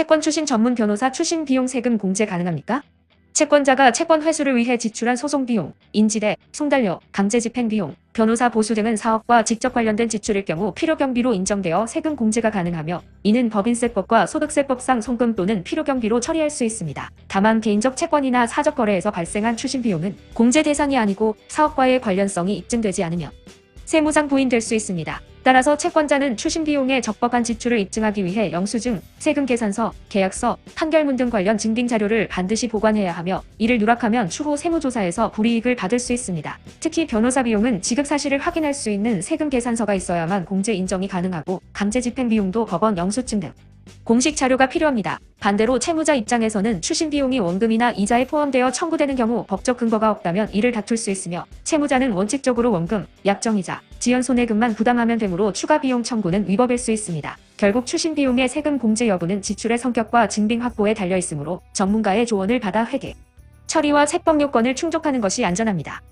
채권 추신 전문 변호사 추신 비용 세금 공제 가능합니까? 채권자가 채권 회수를 위해 지출한 소송 비용, 인지대, 송달료, 강제 집행 비용, 변호사 보수 등은 사업과 직접 관련된 지출일 경우 필요 경비로 인정되어 세금 공제가 가능하며 이는 법인세법과 소득세법상 송금 또는 필요 경비로 처리할 수 있습니다. 다만 개인적 채권이나 사적 거래에서 발생한 추신 비용은 공제 대상이 아니고 사업과의 관련성이 입증되지 않으며 세무상 부인될 수 있습니다. 따라서 채권자는 추신 비용의 적법한 지출을 입증하기 위해 영수증, 세금 계산서, 계약서, 판결문 등 관련 증빙 자료를 반드시 보관해야 하며 이를 누락하면 추후 세무조사에서 불이익을 받을 수 있습니다. 특히 변호사 비용은 지급 사실을 확인할 수 있는 세금 계산서가 있어야만 공제 인정이 가능하고 강제 집행 비용도 법원 영수증 등 공식 자료가 필요합니다. 반대로 채무자 입장에서는 추신 비용이 원금이나 이자에 포함되어 청구되는 경우 법적 근거가 없다면 이를 다툴 수 있으며 채무자는 원칙적으로 원금, 약정이자, 지연 손해금만 부담하면 되므로 추가 비용 청구는 위법일 수 있습니다. 결국 추신 비용의 세금 공제 여부는 지출의 성격과 증빙 확보에 달려 있으므로 전문가의 조언을 받아 회계, 처리와 세법 요건을 충족하는 것이 안전합니다.